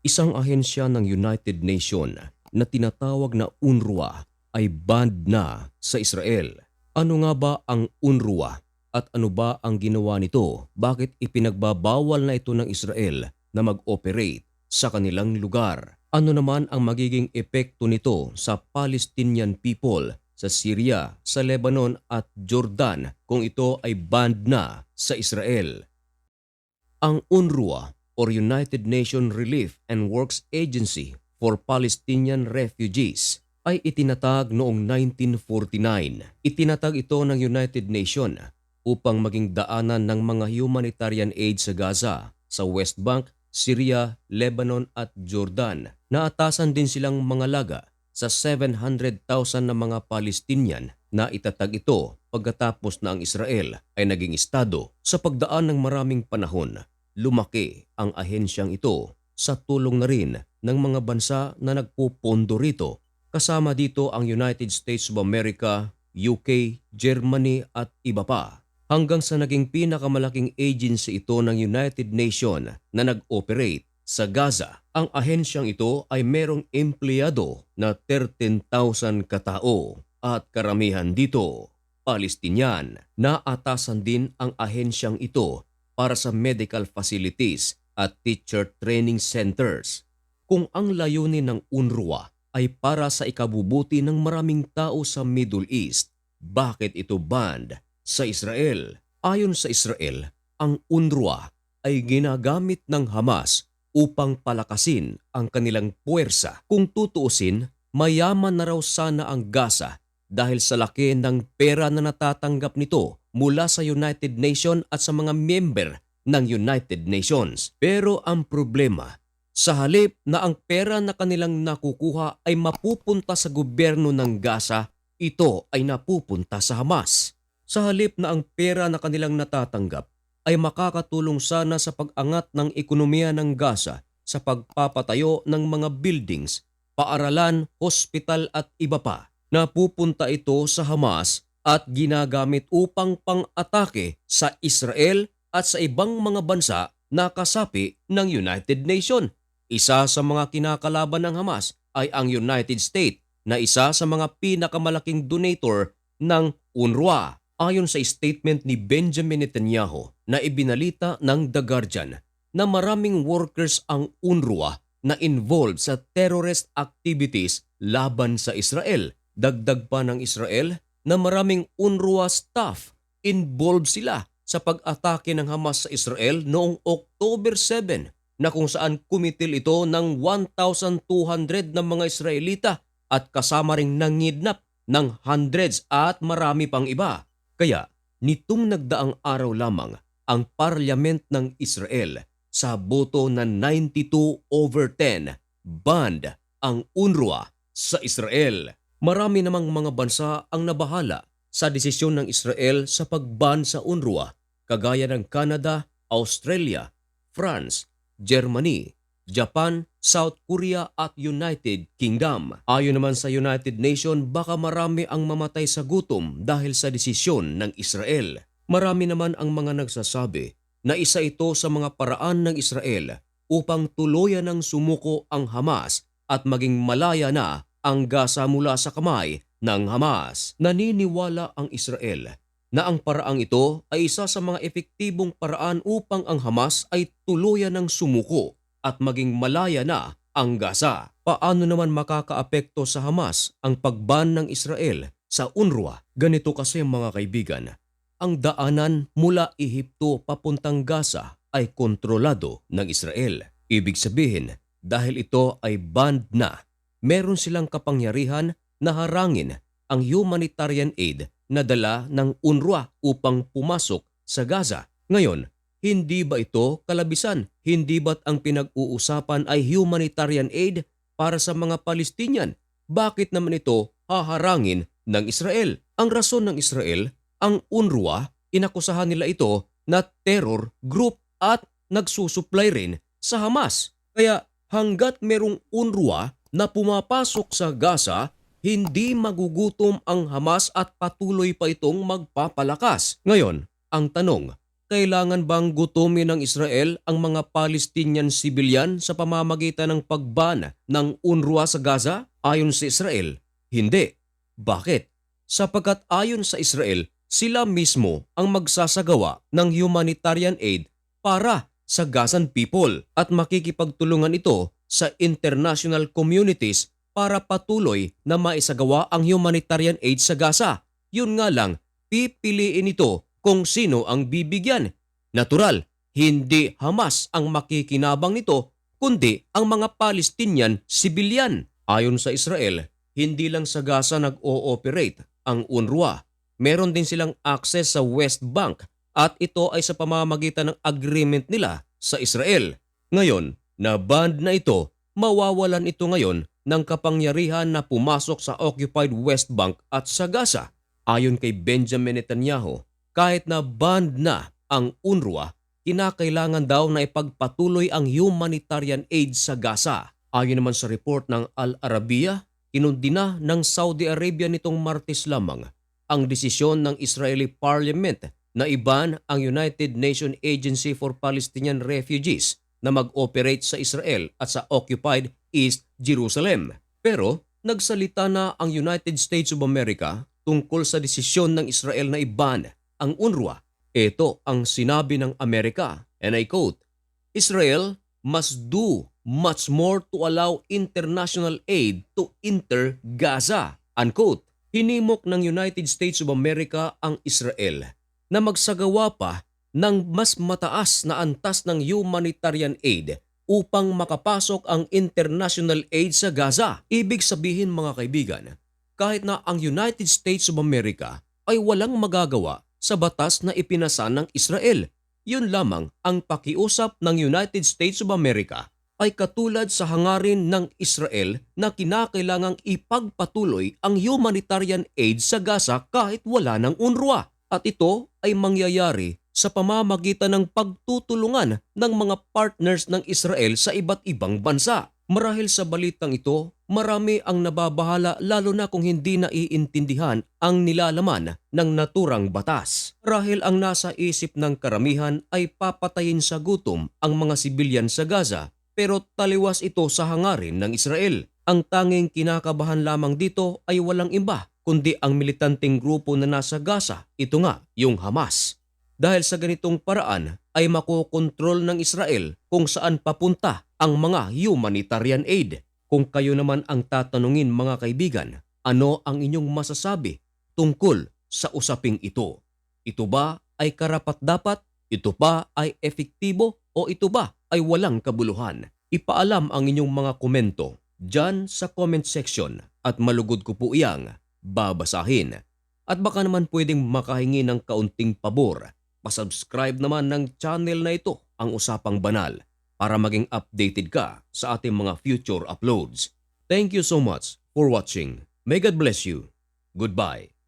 Isang ahensya ng United Nation na tinatawag na UNRWA ay banned na sa Israel. Ano nga ba ang UNRWA at ano ba ang ginawa nito? Bakit ipinagbabawal na ito ng Israel na mag-operate sa kanilang lugar? Ano naman ang magiging epekto nito sa Palestinian people sa Syria, sa Lebanon at Jordan kung ito ay banned na sa Israel? Ang UNRWA or United Nations Relief and Works Agency for Palestinian Refugees ay itinatag noong 1949. Itinatag ito ng United Nations upang maging daanan ng mga humanitarian aid sa Gaza, sa West Bank, Syria, Lebanon at Jordan. Naatasan din silang mga laga sa 700,000 na mga Palestinian na itatag ito pagkatapos na ang Israel ay naging estado. Sa pagdaan ng maraming panahon, lumaki ang ahensyang ito sa tulong na rin ng mga bansa na nagpupondo rito. Kasama dito ang United States of America, UK, Germany at iba pa. Hanggang sa naging pinakamalaking agency ito ng United Nations na nag-operate sa Gaza. Ang ahensyang ito ay merong empleyado na 13,000 katao at karamihan dito Palestinian. Naatasan din ang ahensyang ito para sa medical facilities at teacher training centers. Kung ang layunin ng UNRWA ay para sa ikabubuti ng maraming tao sa Middle East, bakit ito banned sa Israel? Ayon sa Israel, ang UNRWA ay ginagamit ng Hamas upang palakasin ang kanilang puwersa. Kung tutuusin, mayaman na raw sana ang Gaza dahil sa laki ng pera na natatanggap nito mula sa United Nations at sa mga member ng United Nations. Pero ang problema, sa halip na ang pera na kanilang nakukuha ay mapupunta sa gobyerno ng Gaza, ito ay napupunta sa Hamas. Sa halip na ang pera na kanilang natatanggap ay makakatulong sana sa pag-angat ng ekonomiya ng Gaza sa pagpapatayo ng mga buildings, paaralan, hospital at iba pa. Napupunta ito sa Hamas at ginagamit upang pang-atake sa Israel at sa ibang mga bansa na kasapi ng United Nations. Isa sa mga kinakalaban ng Hamas ay ang United States na isa sa mga pinakamalaking donator ng UNRWA. Ayon sa statement ni Benjamin Netanyahu na ibinalita ng The Guardian na maraming workers ang UNRWA na involved sa terrorist activities laban sa Israel. Dagdag pa ng Israel na maraming UNRWA staff involved sila sa pag-atake ng Hamas sa Israel noong October 7 na kung saan kumitil ito ng 1,200 na mga Israelita at kasama ring nangidnap ng hundreds at marami pang iba. Kaya nitong nagdaang araw lamang ang parliament ng Israel sa boto na 92 over 10 banned ang UNRWA sa Israel. Marami namang mga bansa ang nabahala sa desisyon ng Israel sa pagban sa UNRWA kagaya ng Canada, Australia, France, Germany, Japan, South Korea at United Kingdom. Ayon naman sa United Nations, baka marami ang mamatay sa gutom dahil sa desisyon ng Israel. Marami naman ang mga nagsasabi na isa ito sa mga paraan ng Israel upang tuluyan ng sumuko ang Hamas at maging malaya na ang Gaza mula sa kamay ng Hamas. Naniniwala ang Israel na ang paraang ito ay isa sa mga epektibong paraan upang ang Hamas ay tuluyan ng sumuko at maging malaya na ang Gaza. Paano naman makakaapekto sa Hamas ang pagban ng Israel sa UNRWA? Ganito kasi mga kaibigan, ang daanan mula Ehipto papuntang Gaza ay kontrolado ng Israel. Ibig sabihin, dahil ito ay banned na, meron silang kapangyarihan na harangin ang humanitarian aid na dala ng UNRWA upang pumasok sa Gaza. Ngayon, hindi ba ito kalabisan? Hindi ba't ang pinag-uusapan ay humanitarian aid para sa mga Palestinian? Bakit naman ito haharangin ng Israel? Ang rason ng Israel, ang UNRWA, inakusahan nila ito na terror group at nagsusupply rin sa Hamas. Kaya hanggat merong UNRWA na pumapasok sa Gaza, hindi magugutom ang Hamas at patuloy pa itong magpapalakas. Ngayon, ang tanong, Kailangan bang gutumin ng Israel ang mga Palestinian civilian sa pamamagitan ng pagban ng UNRWA sa Gaza? Ayon sa Israel, hindi. Bakit? Sapagkat ayon sa Israel, sila mismo ang magsasagawa ng humanitarian aid para sa Gazan people at makikipagtulungan ito sa international communities para patuloy na maisagawa ang humanitarian aid sa Gaza. Yun nga lang, pipiliin ito kung sino ang bibigyan. Natural, hindi Hamas ang makikinabang nito kundi ang mga Palestinian civilian. Ayon sa Israel, hindi lang sa Gaza nag-ooperate ang UNRWA. Meron din silang access sa West Bank at ito ay sa pamamagitan ng agreement nila sa Israel. Ngayon, na band na ito, mawawalan ito ngayon ng kapangyarihan na pumasok sa occupied West Bank at sa Gaza. Ayon kay Benjamin Netanyahu, kahit na band na ang UNRWA, kinakailangan daw na ipagpatuloy ang humanitarian aid sa Gaza. Ayon naman sa report ng Al Arabiya, inundina ng Saudi Arabia nitong Martes lamang ang desisyon ng Israeli Parliament na iban ang United Nations Agency for Palestinian Refugees na mag-operate sa Israel at sa occupied East Jerusalem. Pero nagsalita na ang United States of America tungkol sa desisyon ng Israel na iban ang UNRWA. Ito ang sinabi ng Amerika, and I quote, Israel must do much more to allow international aid to enter Gaza. Unquote. Hinimok ng United States of America ang Israel na magsagawa pa ng mas mataas na antas ng humanitarian aid upang makapasok ang international aid sa Gaza. Ibig sabihin mga kaibigan, kahit na ang United States of America ay walang magagawa sa batas na ipinasa ng Israel. Yun lamang ang pakiusap ng United States of America ay katulad sa hangarin ng Israel na kinakailangang ipagpatuloy ang humanitarian aid sa Gaza kahit wala ng UNRWA. At ito ay mangyayari sa pamamagitan ng pagtutulungan ng mga partners ng Israel sa iba't ibang bansa. Marahil sa balitang ito, marami ang nababahala lalo na kung hindi naiintindihan ang nilalaman ng naturang batas. Marahil ang nasa isip ng karamihan ay papatayin sa gutom ang mga sibilyan sa Gaza pero taliwas ito sa hangarin ng Israel. Ang tanging kinakabahan lamang dito ay walang iba kundi ang militanteng grupo na nasa Gaza, ito nga yung Hamas. Dahil sa ganitong paraan ay makokontrol ng Israel kung saan papunta ang mga humanitarian aid. Kung kayo naman ang tatanungin mga kaibigan, ano ang inyong masasabi tungkol sa usaping ito? Ito ba ay karapat-dapat? Ito ba ay efektibo? O ito ba ay walang kabuluhan? Ipaalam ang inyong mga komento dyan sa comment section at malugod ko po iyang babasahin. At baka naman pwedeng makahingi ng kaunting pabor. Pasubscribe naman ng channel na ito ang Usapang Banal para maging updated ka sa ating mga future uploads. Thank you so much for watching. May God bless you. Goodbye.